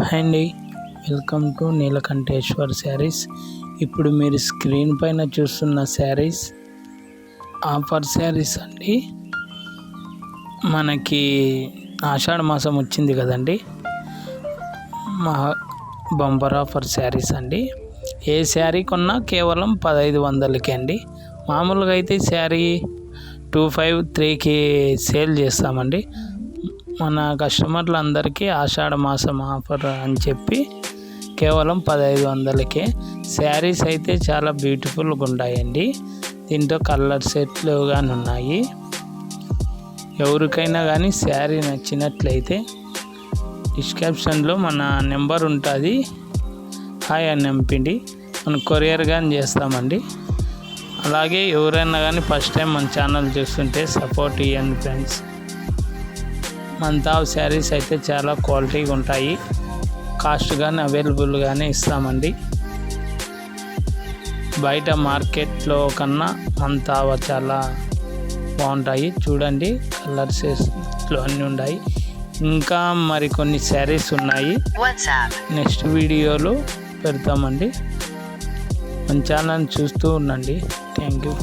Hi అండి. Welcome to Neelakanteshwar saris. ఇప్పుడు మీరు స్క్రీన్ పైన చూస్తున్న శారీస్ ఆఫర్ శారీస్ అండి. మనకి ఆషాఢ మాసం వచ్చింది కదండి. మహా బంపర్ ఆఫర్ శారీస్ అండి. ఏ శారీ కొన్నా కేవలం పదహైదు వందలకి అండి. మామూలుగా అయితే శారీ టూ ఫైవ్ త్రీకి సేల్ చేస్తామండి. మన కస్టమర్లందరికీ ఆషాఢ మాసం ఆఫర్ అని చెప్పి కేవలం పదహైదు వందలకే. శారీస్ అయితే చాలా బ్యూటిఫుల్గా ఉంటాయండి. దీంట్లో కలర్ సెట్లు కానీ ఉన్నాయి. ఎవరికైనా కానీ శారీ నచ్చినట్లయితే డిస్క్రిప్షన్లో మన నెంబర్ ఉంటుంది. హాయ్ అని నింపిండి మనం కొరియర్ కానీ చేస్తామండి. అలాగే ఎవరైనా కానీ ఫస్ట్ టైం మన ఛానల్ చూస్తుంటే సపోర్ట్ ఇవ్వండి ఫ్రెండ్స్. మన తావ్ శారీస్ అయితే చాలా క్వాలిటీగా ఉంటాయి. కాస్ట్ కానీ అవైలబుల్గానే ఇస్తామండి. బయట మార్కెట్లో కన్నా తావ చాలా బాగుంటాయి. చూడండి కలర్స్ అన్నీ ఉన్నాయి ఇంకా మరికొన్ని శారీస్ ఉన్నాయి. నెక్స్ట్ వీడియోలో పెడతామండి. మన ఛానల్ చూస్తూ ఉండండి. Thank you